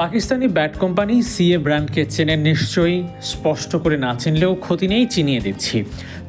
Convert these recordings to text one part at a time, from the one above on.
Pakistani bat company CA ব্র্যান্ডকে চেনে নিশ্চয়ই, স্পষ্ট করে না চিনলেও ক্ষতি নেই চিনিয়ে দিচ্ছি।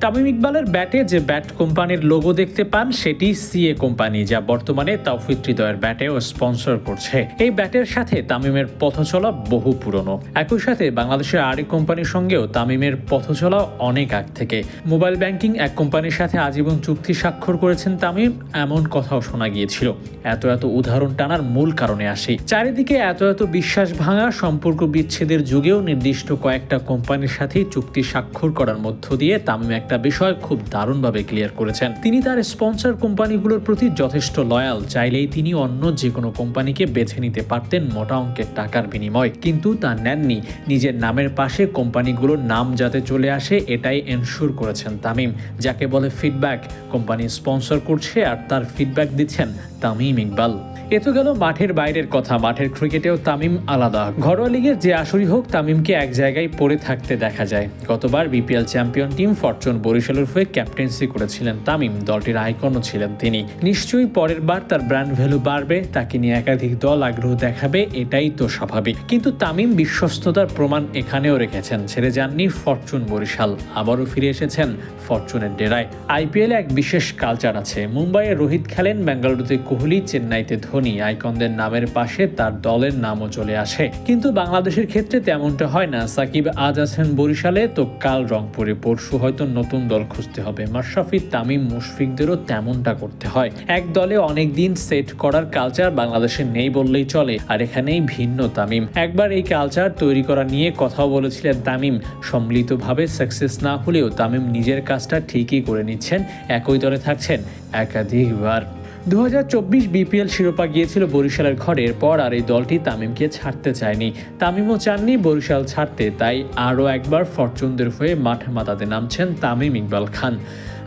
তামিম ইকবালের ব্যাটে যে ব্যাট কোম্পানির লোগো দেখতে পান, সেটি সিএ কোম্পানি, যা বর্তমানে তাওফিক হৃদয়ের ব্যাটেও স্পন্সর করছে। এই ব্যাটের সাথে তামিমের পথচলা বহু পুরনো। একই সাথে বাংলাদেশের আরেক কোম্পানির সঙ্গেও তামিমের পথচলা অনেক আগ থেকে। মোবাইল ব্যাংকিং এক কোম্পানির সাথে আজীবন চুক্তি স্বাক্ষর করেছেন তামিম, এমন কথাও শোনা গিয়েছিল। এত এত উদাহরণ টানার মূল কারণে আসি। চারিদিকে এত এত বিশ্বাস ভাঙা, সম্পর্ক বিচ্ছেদের যুগেও নির্দিষ্ট কয়েকটা কোম্পানির সাথে চুক্তি স্বাক্ষর করার মধ্য দিয়ে তামিম একটা বিষয় খুব দারুণভাবে ক্লিয়ার করেছেন। তিনি তার স্পন্সর কোম্পানিগুলোর প্রতি যথেষ্ট লয়াল চাইলেই তিনি অন্য যে কোনো কোম্পানিকে বেছে নিতে পারতেন মোটা অঙ্কের টাকার বিনিময়। কিন্তু তা নেননি। নিজের নামের পাশে কোম্পানিগুলোর নাম যাতে চলে আসে, এটাই এনশিওর করেছেন তামিম। যাকে বলে ফিডব্যাক কোম্পানি স্পন্সর করছে আর তার ফিডব্যাক দিচ্ছেন তামিম ইকবাল। এ তো গেল মাঠের বাইরের কথা। মাঠের ক্রিকেটেও তামিম আলাদা। ঘরোয়া লিগের যে আসরই হোক, তামিমকে এক জায়গায় পড়ে থাকতে দেখা যায়। গতবার বিপিএল চ্যাম্পিয়ন টিম ফরচুন বরিশালের হয়ে ক্যাপ্টেন্সি করেছিলেন তামিম। দলটির আইকনও ছিলেন তিনি। নিশ্চয়ই পরের বার তার ব্র্যান্ড ভ্যালু বাড়বে, তাকে নিয়ে একাধিক দল আগ্রহ দেখাবে, এটাই তো স্বাভাবিক। কিন্তু তামিম বিশ্বস্ততার প্রমাণ এখানেও রেখেছেন, ছেড়ে যাননি ফরচুন বরিশাল। আবারও ফিরে এসেছেন ফরচুনের ডেরায়। আইপিএলে এক বিশেষ কালচার আছে। মুম্বাইয়ে রোহিত খেলেন, বেঙ্গালুরুতে কোহলি, চেন্নাইতে ধোনি। আইকনদের নামের পাশে তার দলের নামও চলে আসে। কিন্তু বাংলাদেশের ক্ষেত্রে তেমনটা হয় না। সাকিব আজ আছেন বরিশালে, তো কাল রংপুরে। পরশু হয়তো নতুন দল খুঁজতে হবে। মাশরাফি, তামিম, মুশফিকদেরও তেমনটা করতে হয়। এক দলে অনেক দিন সেট করার কালচার বাংলাদেশে নেই বললেই চলে, আর এখানেই ভিন্ন তামিম। একবার এই কালচার তৈরি করা নিয়ে কথাও বলেছিলেন তামিম। সম্মিলিতভাবে সাকসেস না হলেও তামিম নিজের কাজটা ঠিকই করে নিচ্ছেন। একই দলে থাকছেন একাধিকবার। দু হাজার চব্বিশ বিপিএল শিরোপা গিয়েছিল বরিশালের ঘরের পর আর এই দলটি তামিমকে ছাড়তে চায়নি। তামিমও চাননি বরিশাল ছাড়তে, তাই আরও একবার ফরচুনদের হয়ে মাঠে মাতাতে নামছেন তামিম ইকবাল খান।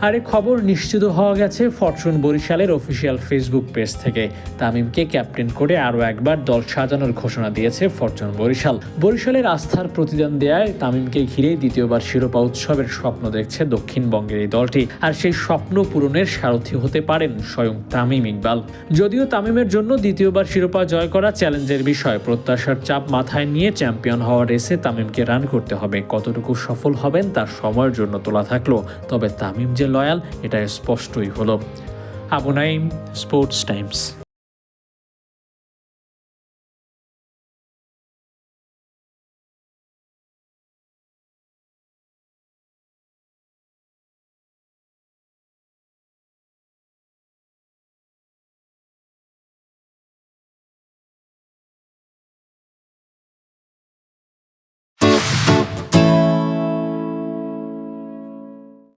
আর এই খবর নিশ্চিত হওয়া গেছে ফরচুন বরিশালের অফিসিয়াল ফেসবুক পেজ থেকে। তামিমকে ক্যাপ্টেন করে আরও একবার দল সাজানোর ঘোষণা দিয়েছে ফরচুন বরিশাল। বরিশালের আস্থার প্রতিদান দেয়ায় তামিমকে ঘিরে দ্বিতীয়বার শিরোপা উৎসবের স্বপ্ন দেখছে দক্ষিণবঙ্গের এই দলটি। আর সেই স্বপ্ন পূরণের সারথি হতে পারেন স্বয়ং তামিম ইকবাল। যদিও তামিমের জন্য দ্বিতীয়বার শিরোপা জয় করা চ্যালেঞ্জের বিষয়, প্রত্যাশার চাপ মাথায় নিয়ে চ্যাম্পিয়ন হওয়ার রেসে তামিমকে রান করতে হবে। কতটুকু সফল হবেন তার সময়ের জন্য তোলা থাকল, তবে তামিম যে লয়াল, এটা স্পষ্টই হলো। Abu Naim Sports Times.